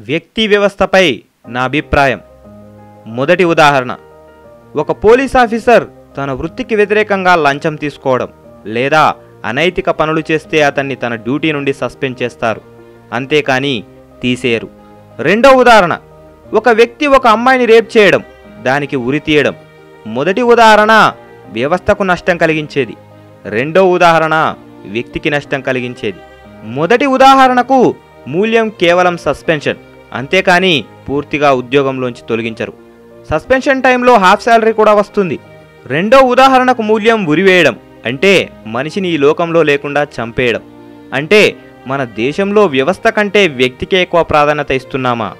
వ్యక్తి వ్యవస్థపై నా అభిప్రాయం. మొదటి ఉదాహరణ. ఒక పోలీస్ ఆఫీసర్ తన వృత్తికి వ్యతిరేకంగా లంచం తీసుకోవడం లేదా అనైతిక పనులు చేస్తే అతన్ని తన డ్యూటీ నుండి సస్పెండ్ చేస్తారు. అంతేకాని తీసేయరు. రెండో ఉదాహరణ. ఒక వ్యక్తి ఒక అమ్మాయిని రేప్ చేయడం దానికి ఉరి తీయడం మొదటి ఉదాహరణ వ్యవస్థకు నష్టం కలిగించేది. రెండో ఉదాహరణ వ్యక్తికి నష్టం కలిగించేది. మొదటి ఉదాహరణకు మూల్యం కేవలం సస్పెన్షన్. అంతేకాని పూర్తిగా ఉద్యోగంలోంచి తొలగించరు. సస్పెన్షన్ టైంలో హాఫ్ శాలరీ కూడా వస్తుంది. రెండో ఉదాహరణకు మూల్యం ఉరివేయడం అంటే మనిషిని ఈ లోకంలో లేకుండా చంపేయడం. అంటే మన దేశంలో వ్యవస్థ కంటే వ్యక్తికే ఎక్కువ ప్రాధాన్యత ఇస్తున్నామా?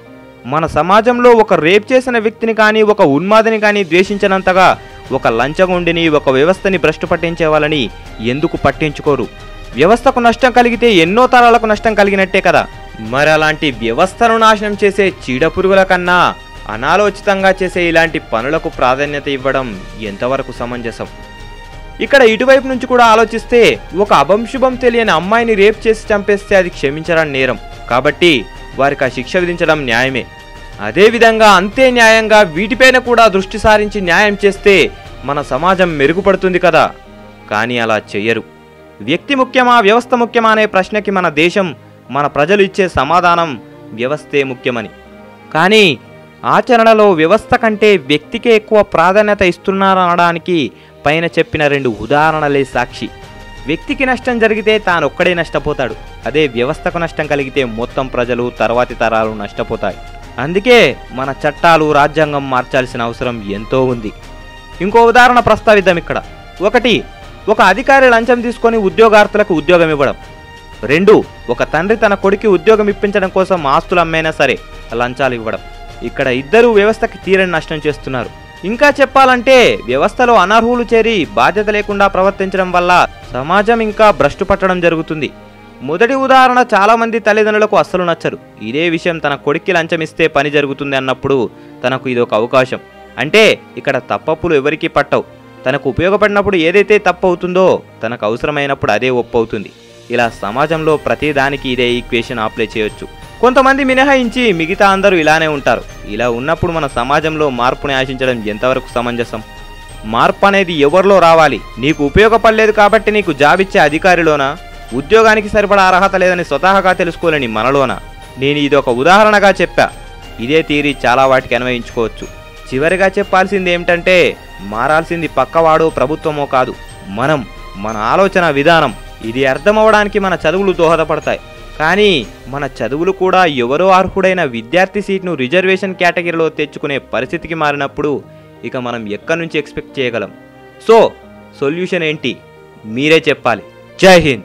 మన సమాజంలో ఒక రేప్ చేసిన వ్యక్తిని కానీ ఒక ఉన్మాదిని కానీ ద్వేషించినంతగా ఒక లంచగొండిని ఒక వ్యవస్థని భ్రష్టు పట్టించే వాళ్ళని ఎందుకు పట్టించుకోరు? వ్యవస్థకు నష్టం కలిగితే ఎన్నో తరాలకు నష్టం కలిగినట్టే కదా. మరి అలాంటి వ్యవస్థను నాశనం చేసే చీడపురుగుల కన్నా అనాలోచితంగా చేసే ఇలాంటి పనులకు ప్రాధాన్యత ఇవ్వడం ఎంతవరకు సమంజసం? ఇక్కడ ఇటువైపు నుంచి కూడా ఆలోచిస్తే ఒక అభంశుభం తెలియని అమ్మాయిని రేప్ చేసి చంపేస్తే అది క్షమించడం నేరం. కాబట్టి వారికి ఆ శిక్ష విధించడం న్యాయమే. అదేవిధంగా అంతే న్యాయంగా వీటిపైన కూడా దృష్టి సారించి న్యాయం చేస్తే మన సమాజం మెరుగుపడుతుంది కదా. కానీ అలా చెయ్యరు. వ్యక్తి ముఖ్యమా వ్యవస్థ ముఖ్యమా అనే ప్రశ్నకి మన దేశం మన ప్రజలు ఇచ్చే సమాధానం వ్యవస్థే ముఖ్యమని. కానీ ఆచరణలో వ్యవస్థ కంటే వ్యక్తికే ఎక్కువ ప్రాధాన్యత ఇస్తున్నారనడానికి పైన చెప్పిన రెండు ఉదాహరణలే సాక్షి. వ్యక్తికి నష్టం జరిగితే తానొక్కడే నష్టపోతాడు. అదే వ్యవస్థకు నష్టం కలిగితే మొత్తం ప్రజలు తర్వాతి తరాలు నష్టపోతాయి. అందుకే మన చట్టాలు రాజ్యాంగం మార్చాల్సిన అవసరం ఎంతో ఉంది. ఇంకో ఉదాహరణ ప్రస్తావిద్దాం ఇక్కడ. ఒకటి ఒక అధికారి లంచం తీసుకొని ఉద్యోగార్థులకు ఉద్యోగం ఇవ్వడం రెండు ఒక తండ్రి తన కొడుకు ఉద్యోగం ఇప్పించడం కోసం ఆస్తులు అమ్మైనా సరే లంచాలు ఇవ్వడం. ఇక్కడ ఇద్దరు వ్యవస్థకి తీరని నష్టం చేస్తున్నారు. ఇంకా చెప్పాలంటే వ్యవస్థలో అనర్హులు చేరి బాధ్యత లేకుండా ప్రవర్తించడం వల్ల సమాజం ఇంకా భ్రష్టు పట్టడం జరుగుతుంది. మొదటి ఉదాహరణ చాలామంది తల్లిదండ్రులకు అస్సలు నచ్చరు. ఇదే విషయం తన కొడుక్కి లంచం ఇస్తే పని జరుగుతుంది అన్నప్పుడు తనకు ఇది ఒక అవకాశం. అంటే ఇక్కడ తప్పప్పులు ఎవరికీ పట్టవు. తనకు ఉపయోగపడినప్పుడు ఏదైతే తప్పు అవుతుందో తనకు అవసరమైనప్పుడు అదే ఒప్పు అవుతుంది ఇలా సమాజంలో ప్రతిదానికి ఇదే ఈక్వేషన్ అప్లై చేయొచ్చు. కొంతమంది మినహాయించి మిగతా అందరూ ఇలానే ఉంటారు. ఇలా ఉన్నప్పుడు మన సమాజంలో మార్పుని ఆశించడం ఎంతవరకు సమంజసం? మార్పు అనేది ఎవరిలో రావాలి? నీకు ఉపయోగపడలేదు కాబట్టి నీకు జాబ్ ఇచ్చే అధికారిలోనా? ఉద్యోగానికి సరిపడా అర్హత లేదని స్వతహాగా తెలుసుకోలేని మనలోనా? నేను ఇది ఒక ఉదాహరణగా చెప్పా. ఇదే తీరి చాలా వాటికి అన్వయించుకోవచ్చు. చివరిగా చెప్పాల్సింది ఏమిటంటే మారాల్సింది పక్కవాడో ప్రభుత్వమో కాదు. మనం మన ఆలోచన విధానం. ఇది అర్థమవడానికి మన చదువులు దోహదపడతాయి. కానీ మన చదువులు కూడా ఎవరో అర్హుడైన విద్యార్థి సీట్ను రిజర్వేషన్ కేటగిరీలో తెచ్చుకునే పరిస్థితికి మారినప్పుడు ఇక మనం ఎక్కడి నుంచి ఎక్స్పెక్ట్ చేయగలం? సో సొల్యూషన్ ఏంటి? మీరే చెప్పాలి. జై హింద్!